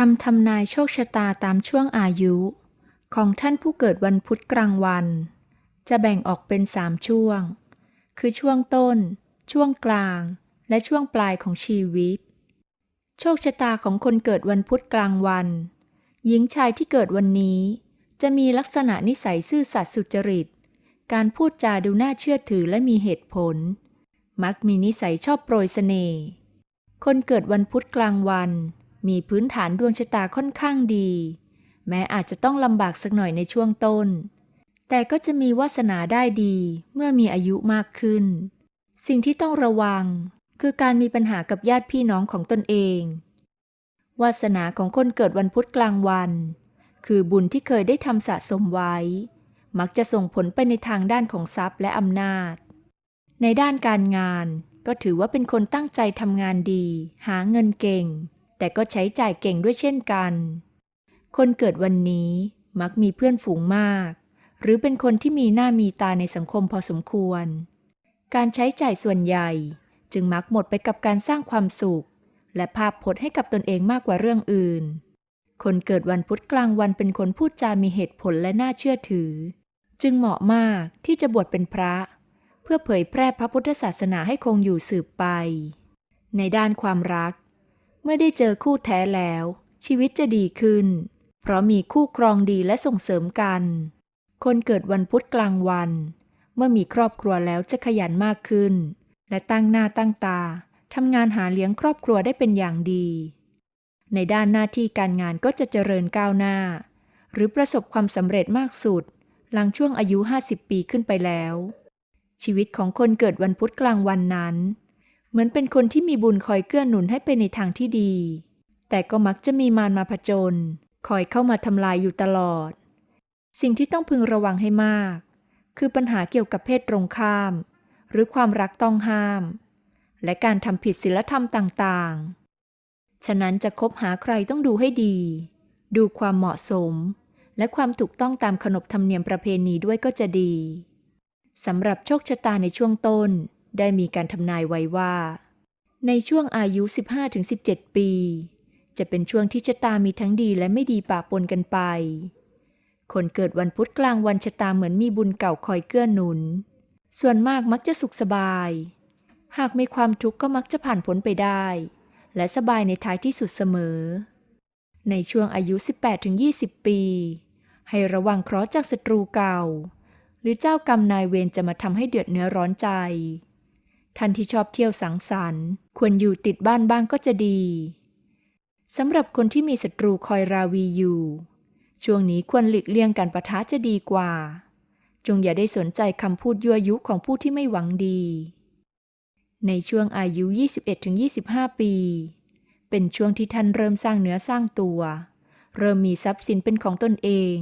คำทำนายโชคชะตาตามช่วงอายุ ของท่านผู้เกิดวันพุธกลางวัน จะแบ่งออกเป็นสามช่วง คือช่วงต้น ช่วงกลาง และช่วงปลายของชีวิต โชคชะตาของคนเกิดวันพุธกลางวัน หญิงชายที่เกิดวันนี้ จะมีลักษณะนิสัยซื่อสัตย์สุจริต การพูดจาดูน่าเชื่อถือและมีเหตุผล มักมีนิสัยชอบโปรยเสน่ห์คนเกิดวันพุธกลางวัน มีพื้นฐานดวงชะตาค่อนข้างดี แม้อาจจะต้องลำบากสักหน่อยในช่วงต้น แต่ก็จะมีวาสนาได้ดีเมื่อมีอายุมากขึ้น สิ่งที่ต้องระวังคือการมีปัญหากับญาติพี่น้องของตนเอง วาสนาของคนเกิดวันพุธกลางวัน คือบุญที่เคยได้ทำสะสมไว้ มักจะส่งผลไปในทางด้านของทรัพย์และอำนาจ ในด้านการงานก็ถือว่าเป็นคนตั้งใจทำงานดี หาเงินเก่ง แต่ก็ใช้จ่ายเก่งด้วยเช่นกัน คนเกิดวันนี้มักมีเพื่อนฝูงมาก หรือเป็นคนที่มีหน้ามีตาในสังคมพอสมควร การใช้จ่ายส่วนใหญ่จึงมักหมดไปกับการสร้างความสุข และภาพพจน์ให้กับตนเองมากกว่าเรื่องอื่น คนเกิดวันพุธกลางวันเป็นคนพูดจามีเหตุผลและน่าเชื่อถือ จึงเหมาะมากที่จะบวชเป็นพระ เพื่อเผยแพร่พระพุทธศาสนาให้คงอยู่สืบไป ในด้านความรัก เมื่อได้เจอคู่แท้แล้ว ชีวิตจะดีขึ้น เพราะมีคู่ครองดีและส่งเสริมกัน คนเกิดวันพุธกลางวัน เมื่อมีครอบครัวแล้วจะขยันมากขึ้น และตั้งหน้าตั้งตาทำงานหาเลี้ยงครอบครัวได้เป็นอย่างดี ในด้านหน้าที่การงานก็จะเจริญก้าวหน้า หรือประสบความสำเร็จมากสุด หลังช่วงอายุ 50 ปีขึ้นไปแล้ว ชีวิตของคนเกิดวันพุธกลางวันนั้น เหมือนเป็นคนที่มีบุญคอยเกื้อหนุนให้ไปในทางที่ดี แต่ก็มักจะมีมารมาผจญคอยเข้ามาทำลายอยู่ตลอด สิ่งที่ต้องพึงระวังให้มาก คือปัญหาเกี่ยวกับเพศตรงข้าม หรือความรักต้องห้าม และการทำผิดศีลธรรมต่างๆ ฉะนั้นจะคบหาใครต้องดูให้ดี ดูความเหมาะสม และความถูกต้องตามขนบธรรมเนียมประเพณีด้วยก็จะดีสำหรับโชคชะตาในช่วงต้น ได้มีการทำนายไว้ว่า ในช่วงอายุ 15-17 ปี จะเป็นช่วงที่ชะตามีทั้งดีและไม่ดีปะปนกันไป คนเกิดวันพุธกลางวันชะตาเหมือนมีบุญเก่าคอยเกื้อหนุน ส่วนมากมักจะสุขสบาย หากมีความทุกข์ก็มักจะผ่านพ้นไปได้ และสบายในท้ายที่สุดเสมอ ในช่วงอายุ 18-20 ปี ให้ระวังเคราะห์จากศัตรูเก่า หรือเจ้ากรรมนายเวรจะมาทำให้เดือดเนื้อร้อนใจ ท่านที่ชอบเที่ยวสังสรรค์ ควรอยู่ติดบ้านบ้างก็จะดีสำหรับคนที่มีศัตรูคอยราวีอยู่ ช่วงนี้ควรหลีกเลี่ยงการประทะจะดีกว่า จงอย่าได้สนใจคำพูดยั่วยุของผู้ที่ไม่หวังดี ในช่วงอายุ 21-25 ปี เป็นช่วงที่ท่านเริ่มสร้างเนื้อสร้างตัว เริ่มมีทรัพย์สินเป็นของตนเอง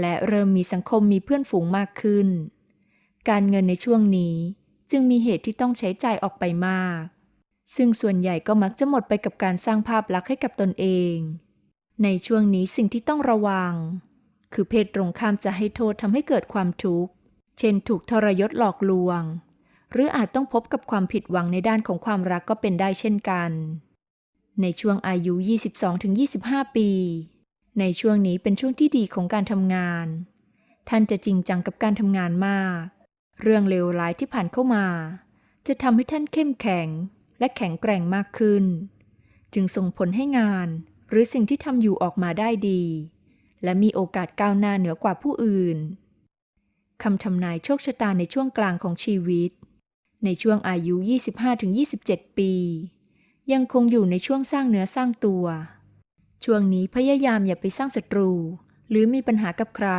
และเริ่มมีสังคมมีเพื่อนฝูงมากขึ้น การเงินในช่วงนี้ จึงมีเหตุที่ต้องใช้จ่ายออกไปมาก ซึ่งส่วนใหญ่ก็มักจะหมดไปกับการสร้างภาพลักษณ์ให้กับตนเอง ในช่วงนี้สิ่งที่ต้องระวัง คือเพศตรงข้ามจะให้โทษทำให้เกิดความทุกข์ เช่นถูกทรยศหลอกลวง หรืออาจต้องพบกับความผิดหวังในด้านของความรักก็เป็นได้เช่นกัน ในช่วงอายุ 22-25 ปี ในช่วงนี้เป็นช่วงที่ดีของการทำงาน ท่านจะจริงจังกับการทำงานมาก เรื่องเลวร้ายที่ผ่านเข้ามา จะทำให้ท่านเข้มแข็งและแข็งแกร่งมากขึ้น จึงส่งผลให้งานหรือสิ่งที่ทำอยู่ออกมาได้ดี และมีโอกาสก้าวหน้าเหนือกว่าผู้อื่นคำทำนายโชคชะตาในช่วงกลางของชีวิต ในช่วงอายุ 25-27 ปี ยังคงอยู่ในช่วงสร้างเนื้อสร้างตัว ช่วงนี้พยายามอย่าไปสร้างศัตรู หรือมีปัญหากับใคร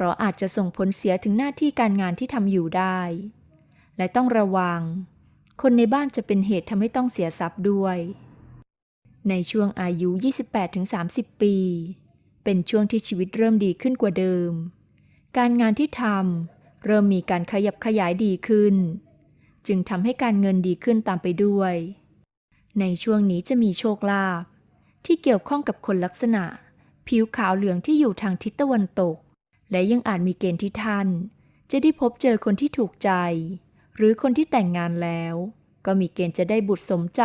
ราะอาจจะส่งผลเสียถึงหน้าที่การงานที่ทำอยู่ได้ และต้องระวัง คนในบ้านจะเป็นเหตุทำให้ต้องเสียทรัพย์ด้วย ในช่วงอายุ 28-30 ปี เป็นช่วงที่ชีวิตเริ่มดีขึ้นกว่าเดิม การงานที่ทำเริ่มมีการขยับขยายดีขึ้น จึงทำให้การเงินดีขึ้นตามไปด้วย ในช่วงนี้จะมีโชคลาภที่เกี่ยวข้องกับคนลักษณะ ผิวขาวเหลืองที่อยู่ทางทิศตะวันตก และยังอาจมีเกณฑ์ที่ท่าน จะได้พบเจอคนที่ถูกใจ หรือคนที่แต่งงานแล้ว ก็มีเกณฑ์จะได้บุตรสมใจ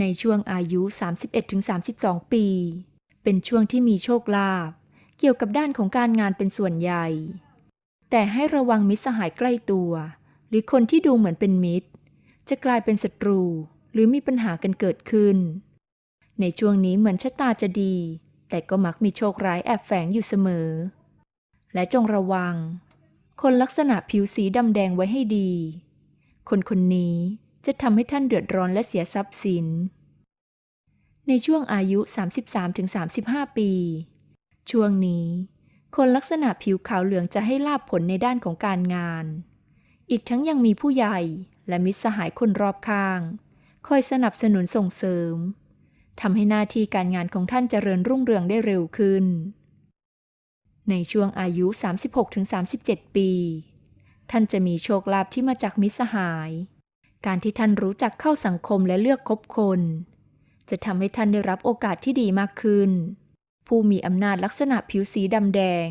ในช่วงอายุ 31-32 ปี เป็นช่วงที่มีโชคลาภเกี่ยวกับด้านของการงานเป็นส่วนใหญ่ แต่ให้ระวังมิตรสหายใกล้ตัว หรือคนที่ดูเหมือนเป็นมิตร จะกลายเป็นศัตรูหรือมีปัญหากันเกิดขึ้น ในช่วงนี้เหมือนชะตาจะดี แต่ก็มักมีโชคร้ายแอบแฝงอยู่เสมอ และจงระวัง คนลักษณะผิวสีดำแดงไว้ให้ดี คนคนนี้จะทำให้ท่านเดือดร้อนและเสียทรัพย์สิน ในช่วงอายุ 33-35 ปี ช่วงนี้ คนลักษณะผิวขาวเหลืองจะให้ลาบผลในด้านของการงาน อีกทั้งยังมีผู้ใหญ่และมิตรสหายคนรอบข้าง คอยสนับสนุนส่งเสริมทำให้หน้าที่การงานของท่านเจริญรุ่งเรืองได้เร็วขึ้น ในช่วงอายุ 36-37 ปี ท่านจะมีโชคลาภที่มาจากมิตรสหาย การที่ท่านรู้จักเข้าสังคมและเลือกคบคน จะทำให้ท่านได้รับโอกาสที่ดีมากขึ้น ผู้มีอำนาจลักษณะผิวสีดำแดง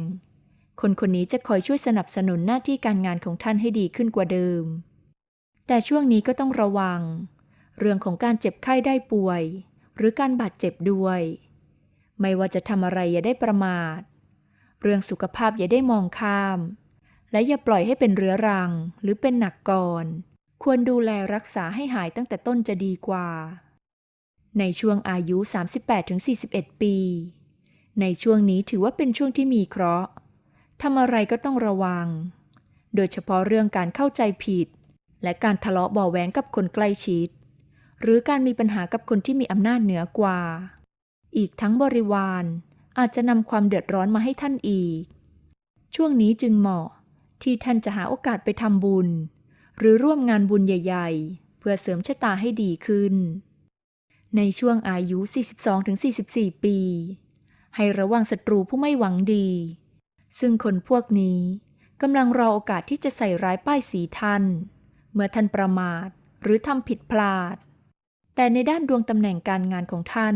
คนคนนี้จะคอยช่วยสนับสนุนหน้าที่การงานของท่านให้ดีขึ้นกว่าเดิม แต่ช่วงนี้ก็ต้องระวัง เรื่องของการเจ็บไข้ได้ป่วย หรือการบาดเจ็บด้วย ไม่ว่าจะทำอะไรอย่าได้ประมาท เรื่องสุขภาพอย่าได้มองข้าม และอย่าปล่อยให้เป็นเรื้อรังหรือเป็นหนักก่อน ควรดูแลรักษาให้หายตั้งแต่ต้นจะดีกว่า ในช่วงอายุ 38-41 ปี ในช่วงนี้ถือว่าเป็นช่วงที่มีเคราะห์ทำอะไรก็ต้องระวัง โดยเฉพาะเรื่องการเข้าใจผิด และการทะเลาะเบาะแหวงกับคนใกล้ชิด หรือการมีปัญหากับคนที่มีอำนาจเหนือกว่า อีกทั้งบริวาร อาจจะนำความเดือดร้อนมาให้ท่านอีก ช่วงนี้จึงเหมาะที่ท่านจะหาโอกาสไปทำบุญ หรือร่วมงานบุญใหญ่ ๆ เพื่อเสริมชะตาให้ดีขึ้น ในช่วงอายุ 42-44 ปี ให้ระวังศัตรูผู้ไม่หวังดี ซึ่งคนพวกนี้กำลังรอโอกาสที่จะใส่ร้ายป้ายสีท่าน เมื่อท่านประมาทหรือทำผิดพลาด แต่ในด้านดวงตำแหน่งการงานของท่าน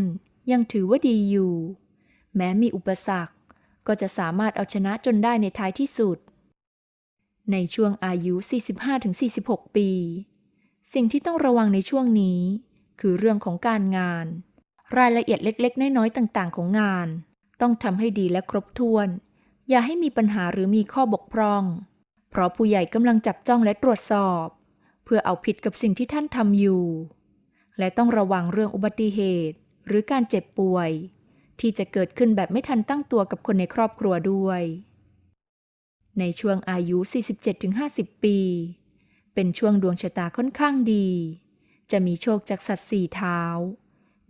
ยังถือว่าดีอยู่ แม้มีอุปสรรค ก็จะสามารถเอาชนะจนได้ในท้ายที่สุด ในช่วงอายุ 45-46 ปี สิ่งที่ต้องระวังในช่วงนี้ คือเรื่องของการงาน รายละเอียดเล็ก ๆ น้อยๆต่าง ๆ ของงาน ต้องทำให้ดีและครบถ้วน อย่าให้มีปัญหาหรือมีข้อบกพร่อง เพราะผู้ใหญ่กำลังจับจ้องและตรวจสอบ เพื่อเอาผิดกับสิ่งที่ท่านทำอยู่ และต้องระวังเรื่องอุบัติเหตุ หรือการเจ็บป่วย ที่จะเกิดขึ้นแบบไม่ทันตั้งตัวกับคนในครอบครัวด้วย ในช่วงอายุ 47-50 ปี เป็นช่วงดวงชะตาค่อนข้างดี จะมีโชคจากสัตว์สี่เท้า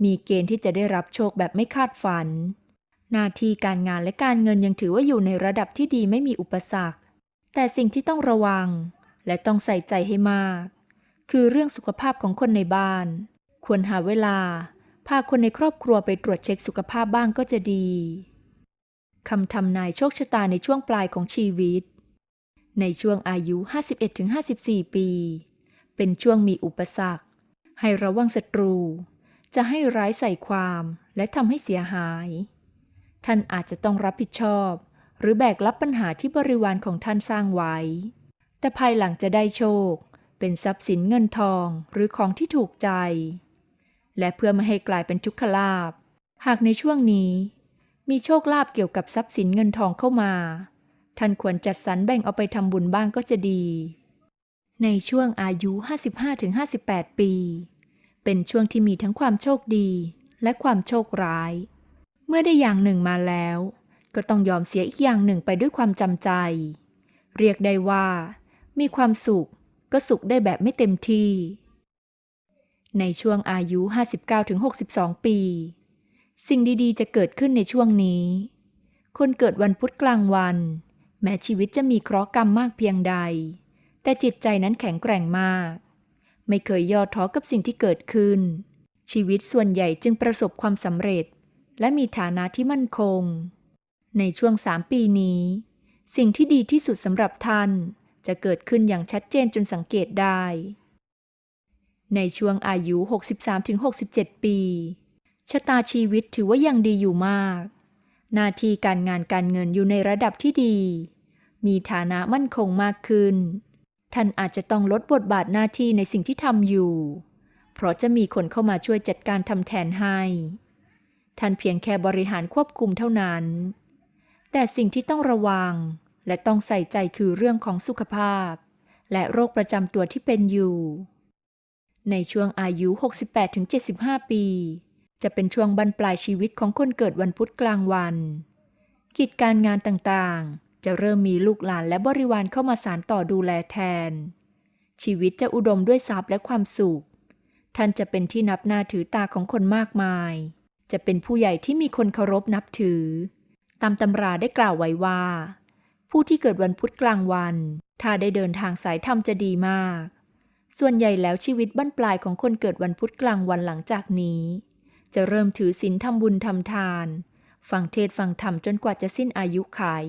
มีเกณฑ์ที่จะได้รับโชคแบบไม่คาดฝัน หน้าที่การงานและการเงินยังถือว่าอยู่ในระดับที่ดีไม่มีอุปสรรค แต่สิ่งที่ต้องระวัง และต้องใส่ใจให้มาก คือเรื่องสุขภาพของคนในบ้าน ควรหาเวลา พาคนในครอบครัวไปตรวจเช็คสุขภาพบ้างก็จะดี คำทำนายโชคชะตาในช่วงปลายของชีวิต ในช่วงอายุ 51-54 ปี เป็นช่วงมีอุปสรรค ให้ระวังศัตรู จะให้ร้ายใส่ความและทำให้เสียหาย ท่านอาจจะต้องรับผิดชอบ หรือแบกรับปัญหาที่บริวารของท่านสร้างไว้ แต่ภายหลังจะได้โชค เป็นทรัพย์สินเงินทองหรือของที่ถูกใจ และเพื่อไม่ให้กลายเป็นทุกขลาภหากในช่วงนี้ มีโชคลาภเกี่ยวกับทรัพย์สินเงินทองเข้ามา ท่านควรจัดสรรแบ่งเอาไปทำบุญบ้างก็จะดี ในช่วงอายุ 55-58 ปี เป็นช่วงที่มีทั้งความโชคดีและความโชคร้าย เมื่อได้อย่างหนึ่งมาแล้ว ก็ต้องยอมเสียอีกอย่างหนึ่งไปด้วยความจำใจ เรียกได้ว่า มีความสุขก็สุขได้แบบไม่เต็มที่ ในช่วงอายุ 59-62 ปี สิ่งดีๆ จะเกิดขึ้นในช่วงนี้ คนเกิดวันพุธกลางวัน แม้ชีวิตจะมีเคราะห์กรรมมากเพียงใด แต่จิตใจนั้นแข็งแกร่งมาก ไม่เคยย่อท้อกับสิ่งที่เกิดขึ้น ชีวิตส่วนใหญ่จึงประสบความสำเร็จ และมีฐานะที่มั่นคง ในช่วงสามปีนี้ สิ่งที่ดีที่สุดสำหรับท่านจะเกิดขึ้นอย่างชัดเจนจนสังเกตได้ ในช่วงอายุ 63-67 ปี ชะตาชีวิตถือว่ายังดีอยู่มาก หน้าที่การงานการเงินอยู่ในระดับที่ดี มีฐานะมั่นคงมากขึ้น ท่านอาจจะต้องลดบทบาทหน้าที่ในสิ่งที่ทำอยู่เเพราะจะมีคนเข้ามาช่วยจัดการทำแทนให้ ท่านเพียงแค่บริหารควบคุมเท่านั้น แต่สิ่งที่ต้องระวังและต้องใส่ใจคือเรื่องของสุขภาพ และโรคประจำตัวที่เป็นอยู่ ในช่วงอายุ 68-75 ปี จะเป็นช่วงบรรปลายชีวิตของคนเกิดวันพุธกลางวัน กิจการงานต่างๆ จะเริ่มมีลูกหลานและบริวารเข้ามาสานต่อดูแลแทน ชีวิตจะอุดมด้วยทรัพย์และความสุข ท่านจะเป็นที่นับหน้าถือตาของคนมากมาย จะเป็นผู้ใหญ่ที่มีคนเคารพนับถือ ตามตำราได้กล่าวไว้ว่า ผู้ที่เกิดวันพุธกลางวัน ถ้าได้เดินทางสายธรรมจะดีมาก ส่วนใหญ่แล้วชีวิตบั้นปลายของคนเกิดวันพุธกลางวันหลังจากนี้ จะเริ่มถือศีลทำบุญทำทาน ฟังเทศฟังธรรมจนกว่าจะสิ้นอายุไขย